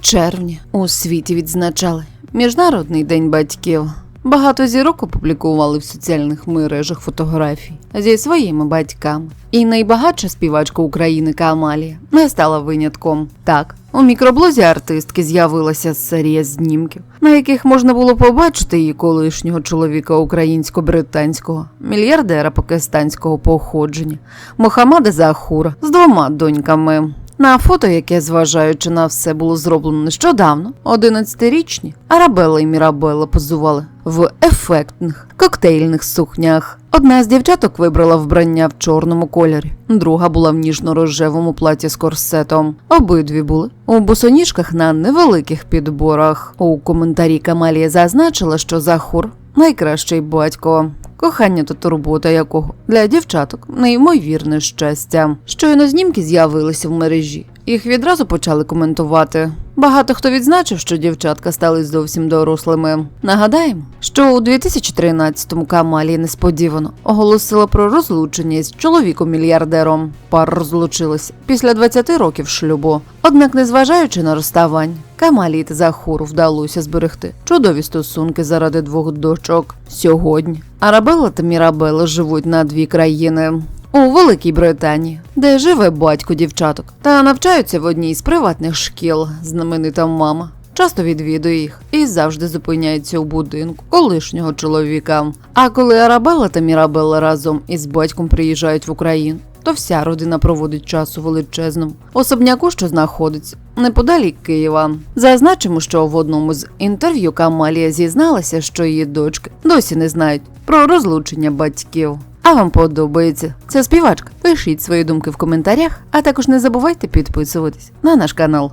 червня у світі відзначали Міжнародний день батьків. Багато зірок опублікували в соціальних мережах фотографій зі своїми батьками. І найбагатша співачка України Камалія не стала винятком. Так, у мікроблозі артистки з'явилася серія знімків, на яких можна було побачити її колишнього чоловіка українсько-британського, мільярдера пакистанського походження Мохаммада Захура з двома доньками. На фото, яке, зважаючи на все, було зроблено нещодавно, 11-річні Арабелла і Мірабелла позували в ефектних коктейльних сукнях. Одна з дівчаток вибрала вбрання в чорному кольорі, друга була в ніжно-рожевому платі з корсетом. Обидві були у босоніжках на невеликих підборах. У коментарі Камалія зазначила, що Захур найкращий батько. Кохання та турбота якого для дівчаток неймовірне щастя. Щойно знімки з'явилися в мережі. Їх відразу почали коментувати. Багато хто відзначив, що дівчатка стали зовсім дорослими. Нагадаємо, що у 2013-му Камалія несподівано оголосила про розлучення із чоловіком-мільярдером. Пара розлучилася після 20 років шлюбу. Однак, незважаючи на розставання, Камалії та Захуру вдалося зберегти чудові стосунки заради двох дочок. Сьогодні Арабелла та Мірабелла живуть на дві країни. У Великій Британії, де живе батько дівчаток, та навчаються в одній з приватних шкіл. Знаменита мама часто відвідує їх і завжди зупиняється у будинку колишнього чоловіка. А коли Арабелла та Мірабелла разом із батьком приїжджають в Україну, то вся родина проводить час у величезному особняку, що знаходиться неподалік Києва. Зазначимо, що в одному з інтерв'ю Камалія зізналася, що її дочки досі не знають про розлучення батьків. А вам подобається ця співачка? Пишіть свої думки в коментарях, а також не забувайте підписуватись на наш канал.